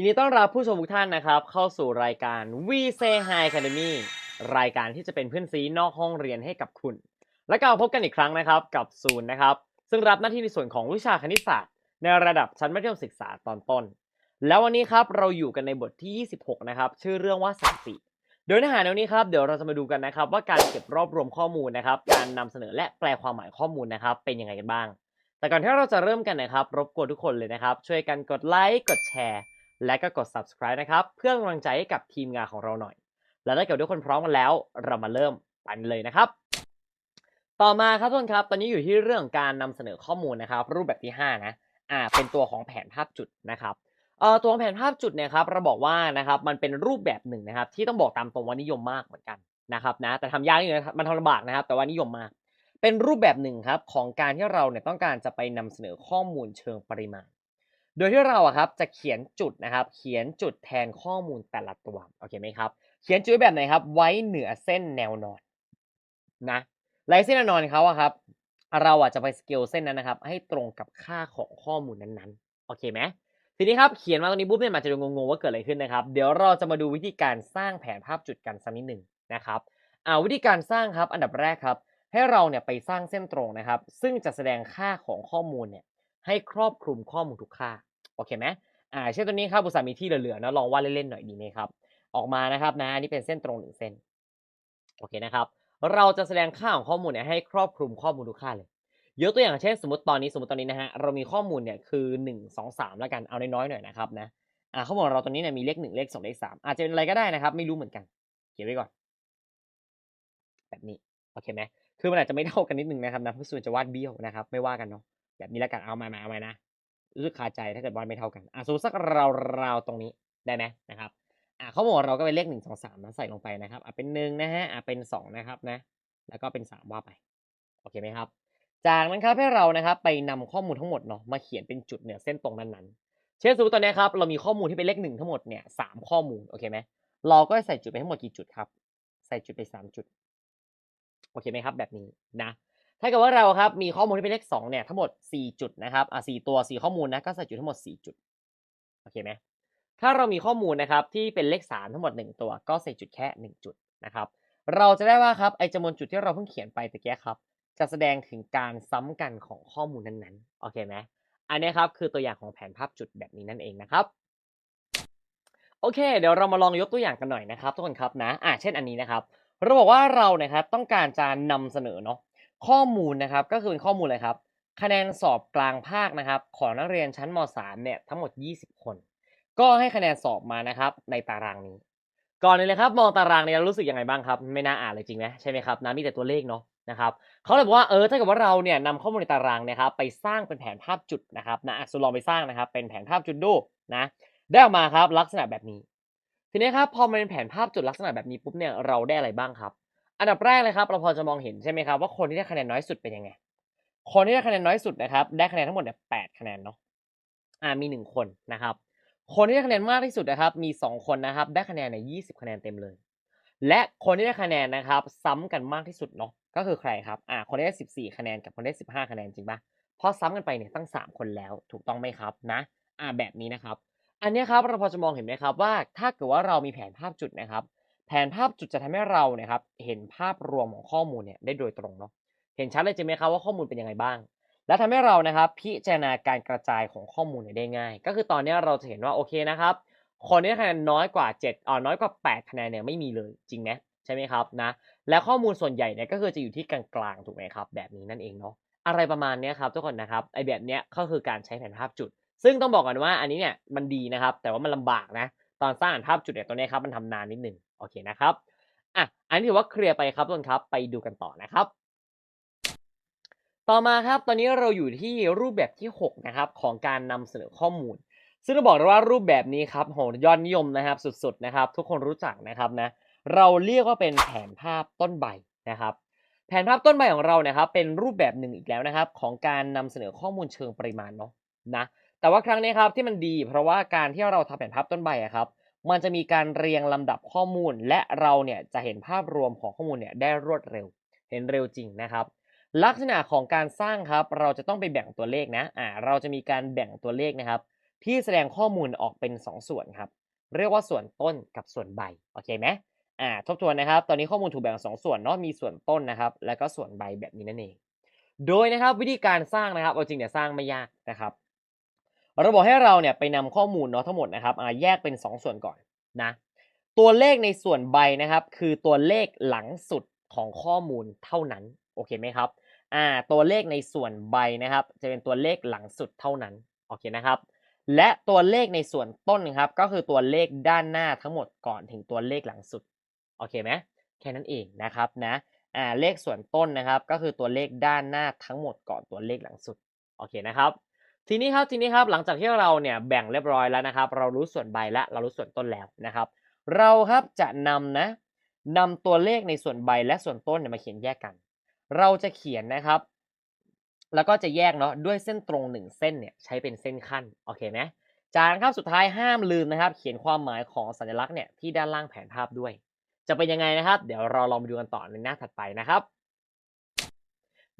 ยินดีต้อนรับผู้ชมทุกท่านนะครับ เข้าสู่รายการ We Say Hi Academy รายการที่จะเป็นเพื่อนซีนอกห้องเรียนให้กับคุณ และก็มาพบกันอีกครั้งนะครับกับศูนย์นะครับ ซึ่งรับหน้าที่ในส่วนของวิชาคณิตศาสตร์ ในระดับชั้นมัธยมศึกษาตอนต้น แล้ววันนี้ครับเราอยู่กันในบทที่ 26 นะครับ ชื่อเรื่องว่าสันติโดยเนื้อหาในวันนี้ครับเดี๋ยวเราจะมาดูกันนะครับ ว่าการเก็บรวบรวมข้อมูลนะครับ การนำเสนอและแปลความหมายข้อมูลนะครับ เป็นยังไงกันบ้าง แต่ก่อนที่เราจะเริ่มกันนะครับ รบกวนทุกคนเลยนะครับ ช่วยกันกดไลค์กดแชร์ และก็กด subscribe นะครับ เพื่อเป็นกำลังใจให้กับทีมงานของเราหน่อย แล้วถ้าเกิดทุกคนพร้อมกันแล้ว เรามาเริ่มกันเลยนะครับ ต่อมาครับทุกคนครับ ตอนนี้อยู่ที่เรื่องการนำเสนอข้อมูลนะครับ รูปแบบที่ 5 นะ อ่า เป็นตัวของแผนภาพจุดนะครับเอ่อตัวแผนภาพจุดเนี่ยครับเราบอกว่านะครับมันเป็นรูปแบบหนึ่งนะครับ ที่ต้องบอกตามตรงว่านิยมมากเหมือนกันนะครับนะแต่ทำยากนิดนึงนะมันทำลำบากนะครับ แต่ว่านิยมมาก เป็นรูปแบบหนึ่งครับของการที่เราเนี่ยต้องการจะไปนำเสนอข้อมูลเชิงปริมาณ โดยที่เราอะครับจะเขียนจุดนะครับ เขียนจุดแทนข้อมูลแต่ละตัวโอเคไหมครับ เขียนจุดแบบไหนครับ ไว้เหนือเส้นแนวนอนนะลายเส้นแนวนอนเขาอะครับ เราอะจะไปสเกลเส้นนั้นนะครับ ให้ตรงกับค่าของข้อมูลนั้นๆโอเคไหมทีนี้ครับเขียนมาตรงนี้ปุ๊บเนี่ยมันจะงงๆว่าเกิดอะไรขึ้นนะครับ เดี๋ยวเราจะมาดูวิธีการสร้างแผนภาพจุดกันสักนิดหนึ่งนะครับอ่าวิธีการสร้างครับอันดับแรกครับ ให้เราเนี่ยไปสร้างเส้นตรงนะครับ ซึ่งจะแสดงค่าของข้อมูลเนี่ยให้ครอบคลุมข้อมูลทุกค่า โอเคไหมอ่าเช่นตัวนี้ครับอุตสามีที่เหลือๆนะลองวาดเล่นๆหน่อยดีไหมครับ ออกมานะครับนะอันนี่เป็นเส้นตรงหนึ่งเส้นโอเคนะครับ เราจะแสดงค่าของข้อมูลเนี่ยให้ครอบคลุมข้อมูลทุกค่าเลยยกตัวอย่างเช่นสมมติตอนนี้สมมติตอนนี้นะฮะเรามีข้อมูลเนี่ยคือหนึ่งสองสามแล้วกันเอาน้อยๆหน่อยนะครับนะอ่าข้อมูลเราตอนนี้เนี่ยมีเลขหนึ่งเลขสองเลขสามอาจจะเป็นอะไรก็ได้นะครับ ไม่รู้เหมือนกัน เขียนไว้ก่อน แบบนี้โอเคไหมคือมันอาจจะไม่เท่ากันนิดนึงนะครับนะเพราะส่วนจะวาดเบี้ยวนะครับ ไม่ว่ากันเนาะแบบนี้แล้วกันเอามามาเอามานะ รู้สึกคาใจถ้าเกิดวาดไม่เท่ากันอะสมมติสักราวๆตรงนี้ได้ไหมนะครับอะข้อมูลของเราก็เป็นเลขหนึ่งสองสามนะใส่ลงไปนะครับอะเป็นหนึ่งนะฮะอะเป็นสองนะครับนะ แล้วก็เป็นสามว่าไปโอเคไหมครับ จากนั้นครับให้เรานะครับไปนำข้อมูลทั้งหมดเนาะมาเขียนเป็นจุดเหนือเส้นตรงนั้นๆเช่นสมมติตอนนี้ครับเรามีข้อมูลที่เป็นเลขหนึ่งทั้งหมดเนี่ยสามข้อมูลโอเคไหมเราก็ใส่จุดไปทั้งหมดกี่จุดครับ ใส่จุดไปสามจุดโอเคไหมครับ แบบนี้นะ ถ้าเกิดว่าเราครับมีข้อมูลที่เป็นเลขสองเนี่ยทั้งหมดสี่จุดนะครับอะสี่ตัวสี่ข้อมูลนะก็ใส่จุดทั้งหมดสี่จุดโอเคไหมถ้าเรามีข้อมูลนะครับที่เป็นเลขสามทั้งหมดหนึ่งตัวก็ใส่จุดแค่หนึ่งจุดนะครับเราจะได้ว่าครับไอจำนวนจุดที่เราเพิ่งเขียนไปตะกียครับ จะแสดงถึงการซ้ำกันของข้อมูลนั้นๆโอเคไหมอันนี้ครับคือตัวอย่างของแผนภาพจุดแบบนี้นั่นเองนะครับโอเค เดี๋ยวเรามาลองยกตัวอย่างกันหน่อยนะครับทุกคนครับนะอ่าเช่นอันนี้นะครับ เราบอกว่าเรานะครับต้องการจะนำเสนอเนาะ ข้อมูลนะครับก็คือเป็นข้อมูลอะไรครับ คะแนนสอบกลางภาคนะครับ ของนักเรียนชั้นม .3 เนี่ยทั้งหมด 20 คน ก็ให้คะแนนสอบมานะครับ ในตารางนี้ ก่อนเลยครับมองตารางเนี่ยรู้สึกยังไงบ้างครับ ไม่น่าอ่านเลยจริงไหมใช่ไหมครับนะมีแต่ตัวเลขเนาะนะครับเขาเลยบอกว่าเออถ้าเกิดว่าเราเนี่ยนำข้อมูลในตารางนะครับ ไปสร้างเป็นแผนภาพจุดนะครับนะอะสุลองไปสร้างนะครับ เป็นแผนภาพจุดดูนะได้ออกมาครับลักษณะแบบนี้ ทีนี้ครับพอมันเป็นแผนภาพจุดลักษณะแบบนี้ปุ๊บเนี่ยเราได้อะไรบ้างครับ อันดับแรกเลยครับเราพอจะมองเห็นใช่ไหมครับว่าคนที่ได้คะแนนน้อยสุดเป็นยังไง คนที่ได้คะแนนน้อยสุดนะครับ ได้คะแนนทั้งหมดเนี่ยแปดคะแนนเนาะอ่ามีหนึ่งคนนะครับ คนที่ได้คะแนนมากที่สุดนะครับ มีสองคนนะครับ ได้คะแนนในยี่สิบคะแนนเต็มเลย และคนที่ได้คะแนนนะครับ ซ้ำกันมากที่สุดเนาะก็คือใครครับอ่าคนที่ได้สิบสี่คะแนนกับคนที่ได้สิบห้าคะแนนจริงปะเพราะซ้ำกันไปเนี่ยตั้งสามคนแล้วถูกต้องไหมครับนะอ่าแบบนี้นะครับ อันนี้ครับเราพอจะมองเห็นไหมครับว่าถ้าเกิดว่าเรามีแผนภาพจุดนะครับ แผนภาพจุดจะทำให้เราเนี่ยครับเห็นภาพรวมของข้อมูลเนี่ยได้โดยตรงเนาะเห็นชัดเลยใช่ไหมครับว่าข้อมูลเป็นยังไงบ้าง และทำให้เรานะครับพิจารณาการกระจายของข้อมูลเนี่ยได้ง่าย ก็คือตอนนี้เราจะเห็นว่าโอเคนะครับคนที่คะแนนน้อยกว่า7อ่าน้อยกว่า 8 คะแนนเนี่ยไม่มีเลยจริงไหมใช่ไหมครับนะและข้อมูลส่วนใหญ่เนี่ยก็คือจะอยู่ที่กลางๆถูกไหมครับ แบบนี้นั่นเองเนาะอะไรประมาณนี้ครับทุกคนนะครับไอแบบเนี้ยก็คือการใช้แผนภาพจุด ซึ่งต้องบอกกันว่าอันนี้เนี่ยมันดีนะครับ แต่ว่ามันลำบากนะ ตอนสร้างภาพจุดเนี่ยตัวนี้ครับมันทำนานนิดหนึงโอเคนะครับอะอันนี้ถือว่าเคลียร์ไปครับทุกคนครับไปดูกันต่อนะครับ ต่อมาครับตอนนี้เราอยู่ที่รูปแบบที่ 6 นะครับ ของการนำเสนอข้อมูล ซึ่งต้องบอกเลยว่ารูปแบบนี้ครับโหยอดนิยมนะครับ สุดๆนะครับ ทุกคนรู้จักนะครับนะเราเรียกว่าเป็นแผนภาพต้นใบนะครับ แผนภาพต้นใบของเราเนี่ยครับเป็นรูปแบบหนึ่งอีกแล้วนะครับ ของการนำเสนอข้อมูลเชิงปริมาณเนาะนะ แต่ว่าครั้งนี้ครับที่มันดี เพราะว่าการที่เราทำแผนภาพต้นใบครับ มันจะมีการเรียงลำดับข้อมูล และเราเนี่ยจะเห็นภาพรวมของข้อมูลเนี่ยได้รวดเร็ว เห็นเร็วจริงนะครับ ลักษณะของการสร้างครับ เราจะต้องไปแบ่งตัวเลขนะอ่าเราจะมีการแบ่งตัวเลขนะครับ ที่แสดงข้อมูลออกเป็น 2 ส่วนครับ เรียกว่าส่วนต้นกับส่วนใบโอเคไหมอ่าทบทวนนะครับ ตอนนี้ข้อมูลถูกแบ่งเป็นสองส่วนเนาะมีส่วนต้นนะครับ แล้วก็ส่วนใบแบบนี้นั่นเอง โดยนะครับวิธีการสร้างนะครับเอาจริงเนี่ยสร้างไม่ยากนะครับ เราบอกให้เราเนี่ยไปนำข้อมูลเนาะทั้งหมดนะครับแยกเป็น 2 ส่วนก่อนนะตัวเลขในส่วนใบนะครับ คือตัวเลขหลังสุดของข้อมูลเท่านั้นโอเคไหมครับอ่าตัวเลขในส่วนใบนะครับ จะเป็นตัวเลขหลังสุดเท่านั้นโอเคนะครับ และตัวเลขในส่วนต้นครับก็คือตัวเลขด้านหน้าทั้งหมดก่อนถึงตัวเลขหลังสุดโอเคไหมแค่นั้นเองนะครับนะอ่าเลขส่วนต้นนะครับ ก็คือตัวเลขด้านหน้าทั้งหมดก่อนตัวเลขหลังสุดโอเคนะครับ ทีนี้ครับทีนี้ครับหลังจากที่เราเนี่ยแบ่งเรียบร้อยแล้วนะครับ เรารู้ส่วนใบและเรารู้ส่วนต้นแล้วนะครับ เราครับจะนำนะนำตัวเลขในส่วนใบและส่วนต้นเนี่ยมาเขียนแยกกัน เราจะเขียนนะครับ แล้วก็จะแยกเนาะด้วยเส้นตรงหนึ่งเส้นเนี่ยใช้เป็นเส้นขั้นโอเคไหมจากนั้นครับสุดท้ายห้ามลืมนะครับ เขียนความหมายของสัญลักษณ์เนี่ยที่ด้านล่างแผนภาพด้วย จะเป็นยังไงนะครับ เดี๋ยวเราลองมาดูกันต่อในหน้าถัดไปนะครับ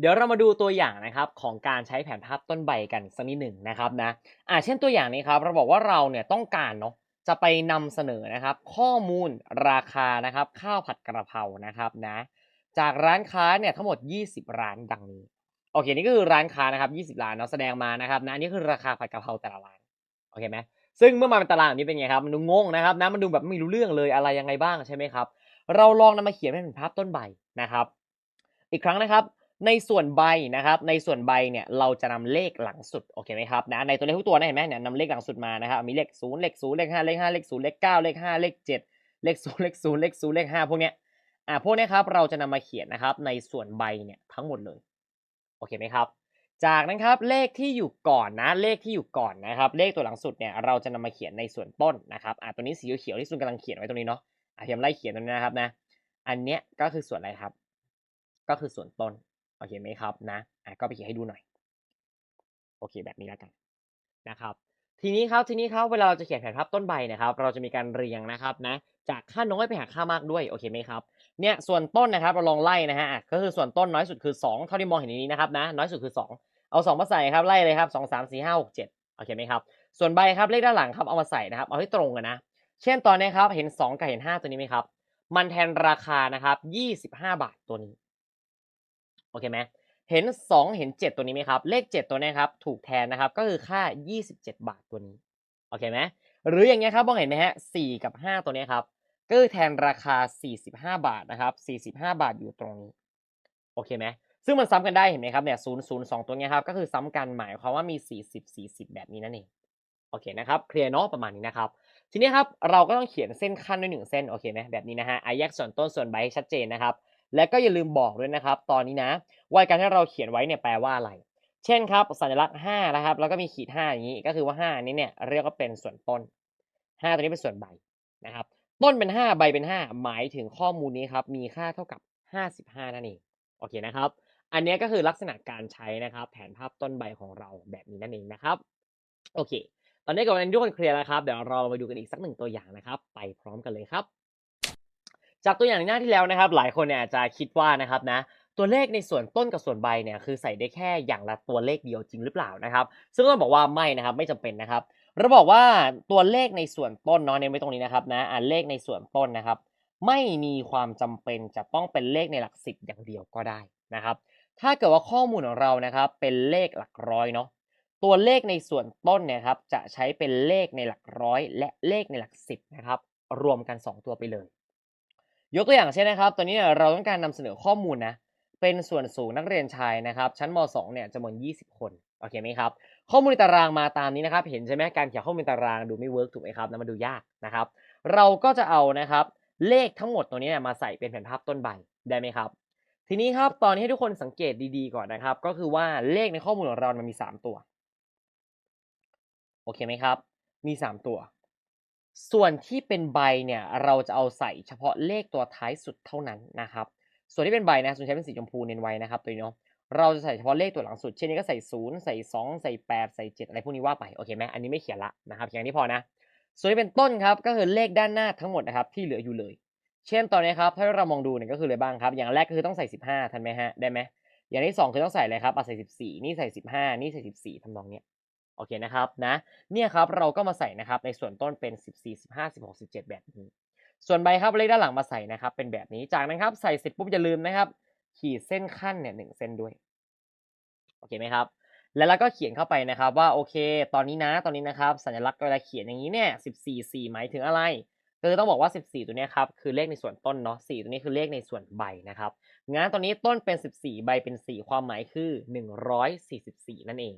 เดี๋ยวเรามาดูตัวอย่างนะครับของการใช้แผนภาพต้นใบกันสักนิดหนึ่งนะครับนะอ่าเช่นตัวอย่างนี้ครับเราบอกว่าเราเนี่ยต้องการเนาะจะไปนำเสนอนะครับ ข้อมูลราคานะครับ ข้าวผัดกระเพรานะครับนะ จากร้านค้าเนี่ยทั้งหมด 20 ร้านดังนี้โอเคนี่ก็คือร้านค้านะครับ20 ร้านเนาะแสดงมานะครับนะอันนี้คือราคาผัดกระเพราแต่ละร้านโอเคไหมซึ่งเมื่อมาเป็นตารางแบบนี้เป็นไงครับมันดูงงนะครับนะมันดูแบบไม่รู้เรื่องเลยอะไรยังไงบ้างใช่ไหมครับ เราลองนำมาเขียนเป็นภาพต้นใบนะครับ อีกครั้งนะครับ ในส่วนใบนะครับ ในส่วนใบเนี่ยเราจะนำเลขหลังสุดโอเคไหมครับนะในตัวเลขทุกตัวนะเห็นไหมเนี่ยนำเลขหลังสุดมานะครับมีเลขศูนย์เลขศูนย์เลขห้าเลขห้าเลขศูนย์เลขเก้าเลขห้าเลขเจ็ดเลขศูนย์เลขศูนย์เลขศูนย์เลขห้าพวกเนี้ยอ่าพวกเนี้ยครับเราจะนำมาเขียนนะครับในส่วนใบเนี่ยทั้งหมดเลยโอเคไหมครับ จากนั้นครับเลขที่อยู่ก่อนนะเลขที่อยู่ก่อนนะครับ เลขตัวหลังสุดเนี่ยเราจะนำมาเขียนในส่วนต้นนะครับอ่าตัวนี้สีเขียวที่ซุนกำลังเขียนไว้ตรงนี้เนาะอ่าเทียมไล่เขียนตรงนี้นะครับนะ อันเนี้ยก็คือส่วนอะไรครับ ก็คือส่วนต้น โอเคไหมครับนะอะก็ไปเขียนให้ดูหน่อย โอเคแบบนี้แล้วกันนะครับ ทีนี้ครับทีนี้ครับเวลาเราจะเขียนแผนภาพต้นใบนะครับ เราจะมีการเรียงนะครับนะ จากค่าน้อยไปหาค่ามากด้วยโอเคไหมครับเนี่ยส่วนต้นนะครับเราลองไล่นะฮะก็คือส่วนต้นน้อยสุดคือ 2 เท่าที่มองเห็นในนี้นะครับนะน้อยสุดคือ 2 เอา 2 มาใส่ครับไล่เลยครับ 2 3 4 5 6 7โอเคไหมครับส่วนใบครับเลขด้านหลังครับเอามาใส่นะครับ เอาให้ตรงกันนะ เช่นตอนนี้ครับเห็น 2 กับเห็น 5 ตัวนี้ไหมครับ มันแทนราคานะครับ 25 บาทตัวนี้ โอเคไหมเห็น 2 เห็น 7 ตัวนี้ไหมครับ เลข 7 ตัวนี้ครับ ถูกแทนนะครับ ก็คือค่า 27 บาทตัวนี้ โอเคไหมหรืออย่างเงี้ยครับมองเห็นไหมฮะ4กับ 5 ตัวนี้ครับ ก็คือแทนราคา 45 บาทนะครับ 45 บาทอยู่ตรงนี้ โอเคไหมซึ่งมันซ้ำกันได้เห็นไหมครับเนี่ย0 0 2ตัวเนี้ยครับ ก็คือซ้ำกันหมายความว่ามี 40 40 แบบนี้นั่นเอง โอเคนะครับ เคลียร์เนาะประมาณนี้นะครับ ทีนี้ครับ เราก็ต้องเขียนเส้นขั้นด้วยหนึ่งเส้น โอเคไหมแบบนี้นะฮะอแยกส่วนต้นส่วนใบให้ชัดเจนนะครับ และก็อย่าลืมบอกด้วยนะครับ ตอนนี้นะว่าการที่เราเขียนไว้เนี่ยแปลว่าอะไร เช่นครับ สัญลักษณ์5นะครับ แล้วก็มีขีด5อย่างนี้ ก็คือว่า 5 นี้เนี่ยเรียกว่าเป็นส่วนต้น 5 ตัวนี้เป็นส่วนใบนะครับ ต้นเป็น 5 ใบเป็น 5 หมายถึงข้อมูลนี้ครับ มีค่าเท่ากับ 55 นั่นเอง โอเคนะครับ อันนี้ก็คือลักษณะการใช้นะครับ แผนภาพต้นใบของเราแบบนี้นั่นเองนะครับ โอเค ตอนนี้กับวันนี้ทุกคนเคลียร์แล้วครับ เดี๋ยวเราไปดูกันอีกสักหนึ่งตัวอย่างนะครับ ไปพร้อมกันเลยครับ จากตัวอย่างหน้าที่แล้วนะครับ หลายคนเนี่ยอาจจะคิดว่านะครับนะตัวเลขในส่วนต้นกับส่วนใบเนี่ยคือใส่ได้แค่อย่างละตัวเลขเดียวจริงหรือเปล่านะครับ ซึ่งต้องบอกว่าไม่นะครับไม่จำเป็นนะครับเราบอกว่าตัวเลขในส่วนต้นเนาะเน้นไว้ตรงนี้นะครับนะอ่าเลขในส่วนต้นนะครับ ไม่มีความจำเป็นจะต้องเป็นเลขในหลักสิบอย่างเดียวก็ได้นะครับ ถ้าเกิดว่าข้อมูลของเรานะครับเป็นเลขหลักร้อยเนาะตัวเลขในส่วนต้นเนี่ยครับจะใช้เป็นเลขในหลักร้อย และเลขในหลักสิบนะครับรวมกัน 2 ตัวไปเลย ยกตัวอย่างเช่นนะครับตัวนี้เราต้องการนำเสนอข้อมูลนะ เป็นส่วนสูงนักเรียนชายนะครับ ชั้นม .2 เนี่ยจำนวน 20 คน โอเคไหมครับ ข้อมูลตารางมาตามนี้นะครับ เห็นใช่ไหมการเขียนข้อมูลตารางดูไม่เวิร์กถูกไหมครับนะมันดูยากนะครับ เราก็จะเอานะครับ เลขทั้งหมดตัวนี้นมาใส่เป็นแผนภาพต้นใบ ได้ไหมครับ ทีนี้ครับ ตอนนี้ให้ทุกคนสังเกตดีๆก่อนนะครับ ก็คือว่าเลขในข้อมูลของเรามันมี 3 ตัว โอเคไหมครับ มี 3 ตัว ส่วนที่เป็นใบเนี่ยเราจะเอาใส่เฉพาะเลขตัวท้ายสุดเท่านั้นนะครับ ส่วนที่เป็นใบนะส่วนใช้เป็นสีชมพูเน้นไว้นะครับตัวนี้เนาะเราจะใส่เฉพาะเลขตัวหลังสุด เช่นนี้ก็ใส่ 0 ใส่ 2 ใส่ 8 ใส่ 7 อะไรพวกนี้ว่าไป โอเคไหมอันนี้ไม่เขียนละนะครับอย่างนี้พอนะ ส่วนที่เป็นต้นครับก็คือเลขด้านหน้าทั้งหมดนะครับที่เหลืออยู่เลย เช่นตอนนี้ครับถ้าเรามองดูเนี่ยก็คือเลยบ้างครับ อย่างแรกก็คือต้องใส่ 15ทันไหมฮะได้ไหมอย่างที่2คือต้องใส่อะไรครับเอาใส่ 14 นี่ใส่ 15 นี่ใส่ 14ทำนองเนี้ย โอเคนะครับนะเนี่ยครับเราก็มาใส่นะครับในส่วนต้นเป็น 14 15 16 17 แบบนี้ ส่วนใบครับเลขด้านหลังมาใส่นะครับ เป็นแบบนี้จากนั้นครับใส่เสร็จปุ๊บอย่าลืมนะครับ ขีดเส้นขั้นเนี่ยหนึ่งเส้นด้วยโอเคไหมครับแล้วเราก็เขียนเข้าไปนะครับว่าโอเค ตอนนี้นะตอนนี้นะครับ สัญลักษณ์เวลาเขียนอย่างนี้เนี่ย14 4หมายถึงอะไรคือต้องบอกว่า 14 ตัวเนี้ยครับคือเลขในส่วนต้นเนาะ4ตัวนี้คือเลขในส่วนใบนะครับงั้นตอนนี้ต้นเป็น 14 ใบเป็น 4 ความหมายคือ 144 นั่นเอง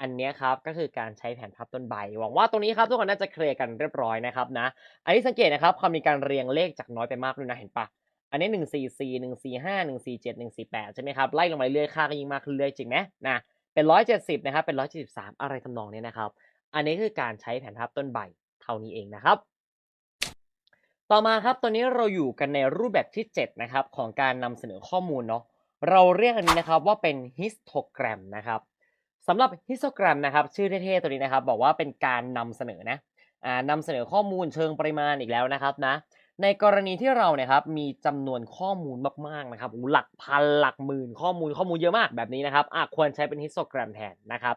อันนี้ครับก็คือการใช้แผนพับต้นใบ หวังว่าตรงนี้ครับทุกคนน่าจะเคลียร์กันเรียบร้อยนะครับนะ อันนี้สังเกตนะครับความมีการเรียงเลขจากน้อยไปมากด้วยนะเห็นปะอันนี้1 4 4 1 4 5 1 4 7 1 4 8ใช่ไหมครับไล่ลงไปเรื่อยค่าก็ยิ่งมากขึ้นเรื่อยจริงไหมนะเป็น170นะครับเป็น173อะไรทำนองนี้นะครับ อันนี้คือการใช้แผนพับต้นใบเท่านี้เองนะครับ ต่อมาครับตอนนี้เราอยู่กันในรูปแบบที่7นะครับของการนำเสนอข้อมูลเนาะเราเรียกอันนี้นะครับว่าเป็นฮิสโตแกรมนะครับ สำหรับฮิสโตแกรมนะครับชื่อเท่ๆตัวนี้นะครับ บอกว่าเป็นการนำเสนอนะอ่านำเสนอข้อมูลเชิงปริมาณอีกแล้วนะครับนะในกรณีที่เราเนี่ยครับมีจำนวนข้อมูลมากๆนะครับหลักพันหลักหมื่นข้อมูลข้อมูลเยอะมากแบบนี้นะครับอะควรใช้เป็นฮิสโตแกรมแทนนะครับ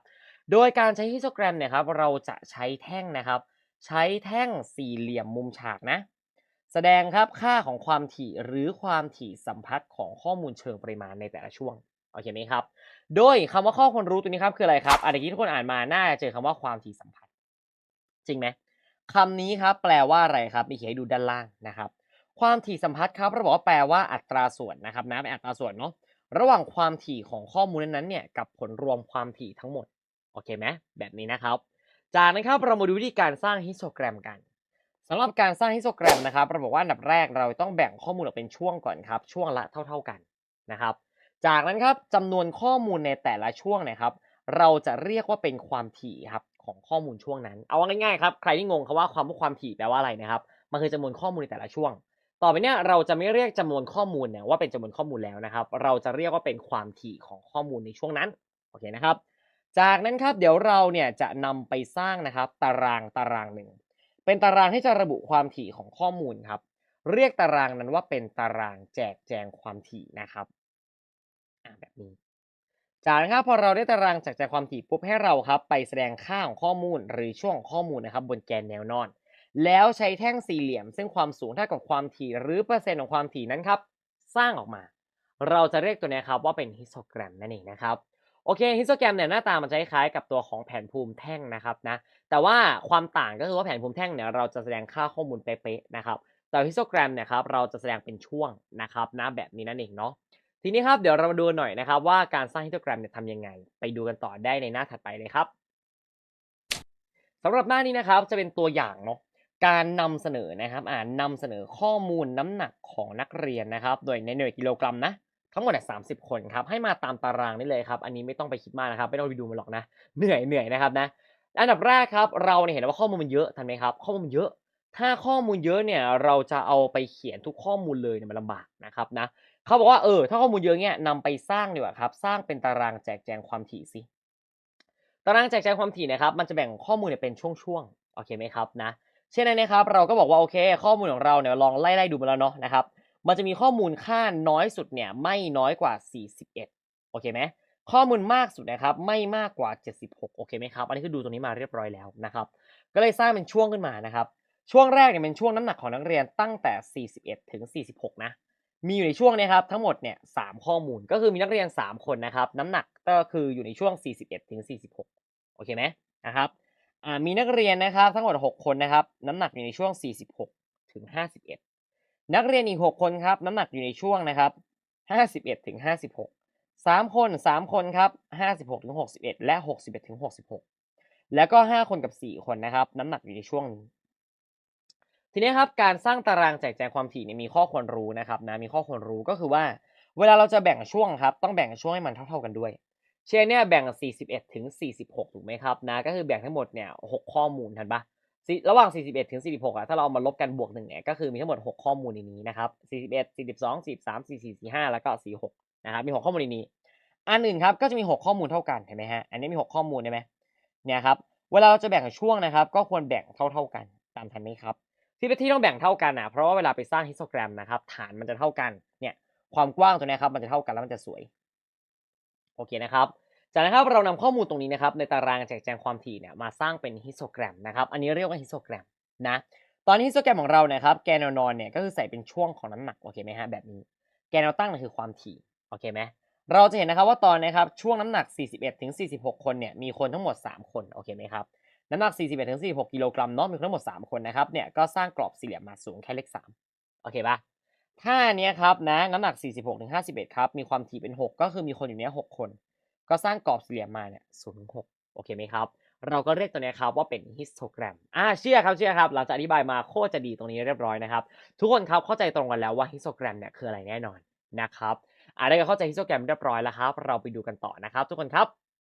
โดยการใช้ฮิสโตแกรมเนี่ยครับเราจะใช้แท่งนะครับ ใช้แท่งสี่เหลี่ยมมุมฉากนะ แสดงครับค่าของความถี่หรือความถี่สัมพัทธ์ของข้อมูลเชิงปริมาณในแต่ละช่วงโอเคไหมครับ โดยคำว่าข้อควรรู้ตัวนี้ครับคืออะไรครับอันนี้ทุกคนอ่านมาน่าจะเจอคำว่าความถี่สัมพัทธ์จริงไหมคำนี้ครับแปลว่าอะไรครับมีเขียนให้ดูด้านล่างนะครับ ความถี่สัมพัทธ์ครับเราบอกว่าแปลว่าอัตราส่วนนะครับนะเป็นอัตราส่วนเนาะระหว่างความถี่ของข้อมูลนั้นๆเนี่ยกับผลรวมความถี่ทั้งหมดโอเคไหมแบบนี้นะครับ จากนั้นครับเรามาดูวิธีการสร้างฮิสโตแกรมกันสำหรับการสร้างฮิสโตแกรมนะครับเราบอกว่าอันดับแรกเราต้องแบ่งข้อมูลออกเป็นช่วงก่อนครับ ช่วงละเท่า ๆกันนะครับ จากนั้นครับจำนวนข้อมูลในแต่ละช่วงนะครับ เราจะเรียกว่าเป็นความถี่ครับของข้อมูลช่วงนั้น เอาง่ายๆครับใครที่งงคำว่าความว่าความถี่แปลว่าอะไรนะครับมันคือจำนวนข้อมูลในแต่ละช่วง ต่อไปเนี้ยเราจะไม่เรียกจำนวนข้อมูลเนี่ยว่าเป็นจำนวนข้อมูลแล้วนะครับ เราจะเรียกว่าเป็นความถี่ของข้อมูลในช่วงนั้นโอเคนะครับ จากนั้นครับเดี๋ยวเราเนี่ยจะนำไปสร้างนะครับ ตารางตารางหนึ่งเป็นตารางที่จะระบุความถี่ของข้อมูลครับ เรียกตารางนั้นว่าเป็นตารางแจกแจงความถี่นะครับ อ่าแบบนี้ จากนั้นครับพอเราได้ตารางแจกแจความถี่ปุ๊บให้เราครับไปแสดงค่าของข้อมูลหรือช่วงของข้อมูลนะครับบนแกนแนวนอน แล้วใช้แท่งสี่เหลี่ยม ซึ่งความสูงเท่ากับความถี่หรือเปอร์เซ็นต์ของความถี่นั้นครับสร้างออกมา เราจะเรียกตัวนี้ครับว่าเป็นฮิสโตแกรมนั่นเองนะครับโอเคฮิสโตแกรมเนี่ยหน้าตามันจะคล้ายกับตัวของแผนภูมิแท่งนะครับนะแต่ว่าความต่างก็คือว่าแผนภูมิแท่งเนี่ยเราจะแสดงค่าข้อมูลเป๊ะๆนะครับแต่ฮิสโตแกรมเนี่ยครับเราจะแสดงเป็นช่วงนะครับนะแบบนี้นั่นเองเนาะ ทีนี้ครับเดี๋ยวเรามาดูหน่อยนะครับว่าการสร้างฮิสโตแกรมเนี่ยทำยังไง ไปดูกันต่อได้ในหน้าถัดไปเลยครับสำหรับหน้านี้นะครับจะเป็นตัวอย่างเนาะการนำเสนอนะครับอ่านนำเสนอข้อมูลน้ำหนักของนักเรียนนะครับ โดยในหน่วยกิโลกรัมนะทั้งหมดสามสิบคนครับให้มาตามตารางนี่เลยครับ อันนี้ไม่ต้องไปคิดมากนะครับ ไม่ต้องไปดูมันหรอกนะ เหนื่อยเหนื่อยนะครับนะอันดับแรกครับ เราเนี่ยเห็นว่าข้อมูลมันเยอะทันไหมครับ ข้อมูลมันเยอะ ถ้าข้อมูลเยอะเนี่ยเราจะเอาไปเขียนทุกข้อมูลเลยเนี่ยมันลำบากนะครับนะ เขาบอกว่าเออถ้าข้อมูลเยอะเนี่ยนำไปสร้างดีกว่าครับ สร้างเป็นตารางแจกแจงความถี่สิตารางแจกแจงความถี่นะครับ มันจะแบ่งข้อมูลเนี่ยเป็นช่วงๆโอเคไหมครับนะเช่นนั้นนะครับ เราก็บอกว่าโอเค ข้อมูลของเราเนี่ยลองไล่ๆดูมาแล้วเนาะนะครับ มันจะมีข้อมูลค่าน้อยสุดเนี่ยไม่น้อยกว่า 41 โอเคไหมข้อมูลมากสุดนะครับไม่มากกว่า 76 โอเคไหมครับ อันนี้คือดูตรงนี้มาเรียบร้อยแล้วนะครับ ก็เลยสร้างเป็นช่วงขึ้นมานะครับ ช่วงแรกเนี่ยเป็นช่วงน้ำหนักของนักเรียนตั้งแต่ 41 ถึง 46 นะ มีอยู่ในช่วงนี้ครับทั้งหมดเนี่ยสามข้อมูลก็คือมีนักเรียน 3 คนนะครับ น้ำหนักก็คืออยู่ในช่วง 41ถึง46 โอเคไหมนะครับอ่ามีนักเรียนนะครับทั้งหมด 6 คนนะครับ น้ำหนักอยู่ในช่วง 46ถึง51 นักเรียนอีก 6 คนครับ น้ำหนักอยู่ในช่วงนะครับ 51ถึง56 3 คน 3 คนครับ 56ถึง61 และ 61ถึง66 แล้วก็ 5 คนกับ 4 คนนะครับ น้ำหนักอยู่ในช่วงนี้ ทีนี้ครับการสร้างตารางแจกแจงความถี่เนี่ยมีข้อควรรู้นะครับนะมีข้อควรรู้ก็คือว่า เวลาเราจะแบ่งช่วงครับต้องแบ่งช่วงให้มันเท่า ๆกันด้วย เช่นเนี่ยแบ่ง 41 ถึง 46 ถูกไหมครับนะก็คือแบ่งทั้งหมดเนี่ย6ข้อมูลทันปะระหว่าง 41 ถึง 46อะถ้าเราเอามาลบกันบวกหนึ่งเนี่ยก็คือมีทั้งหมด 6 ข้อมูลในนี้นะครับ 41 42 43 44 45 แล้วก็ 46 นะครับมี 6 ข้อมูลในนี้ อันอื่นครับก็จะมี 6 ข้อมูลเท่ากันเห็นไหมฮะอันนี้มี 6 ข้อมูลใช่ไหมเนี่ยครับเวลาเราจะแบ่งช่วงนะครับ ก็ควรแบ่งเท่า ๆกันตามทันไหมครับ ที่ที่ต้องแบ่งเท่ากันอะเพราะว่าเวลาไปสร้างฮิสโตแกรมนะครับฐานมันจะเท่ากันเนี่ยความกว้างตัวนี้ครับมันจะเท่ากันแล้วมันจะสวยโอเคนะครับจากนั้นครับเรานำข้อมูลตรงนี้นะครับในตารางแจกแจงความถี่เนี่ยมาสร้างเป็นฮิสโตแกรมนะครับอันนี้เรียกว่าฮิสโตแกรมนะตอนนี้ฮิสโตแกรมของเราเนี่ยครับแกนนอนเนี่ยก็คือใส่เป็นช่วงของน้ำหนักโอเคไหมฮะแบบนี้แกนตั้งเนี่ยคือความถี่โอเคไหมเราจะเห็นนะครับว่าตอนนะครับช่วงน้ำหนัก 41ถึง46 คนเนี่ยมีคนทั้งหมด 3 คนโอเคไหมครับ น้ำหนัก 41ถึง46 กิโลกรัมเนาะมีคนทั้งหมด 3 คนนะครับเนี่ยก็สร้างกรอบสี่เหลี่ยมมาสูงแค่เลข3โอเคปะถ้าเนี้ยครับนะน้ำหนัก 46ถึง51 ครับ มีความถี่เป็น 6 ก็คือมีคนอยู่เนี้ย6คน ก็สร้างกรอบสี่เหลี่ยมมาเนี่ย0ถึง6โอเคไหมครับ เราก็เรียกตัวนี้ครับว่าเป็นฮิสโตแกรมอ่าเชื่อครับเชื่อครับหลังจากอธิบายมาโคตรจะดีตรงนี้เรียบร้อยนะครับทุกคนครับเข้าใจตรงกันแล้วว่าฮิสโตแกรมเนี่ยคืออะไรแน่นอนนะครับอ่าได้ก็เข้าใจฮิสโตแกรมเรียบร้อยแล้วครับ เราไปดูกันต่อนะครับ ทุกคนครับ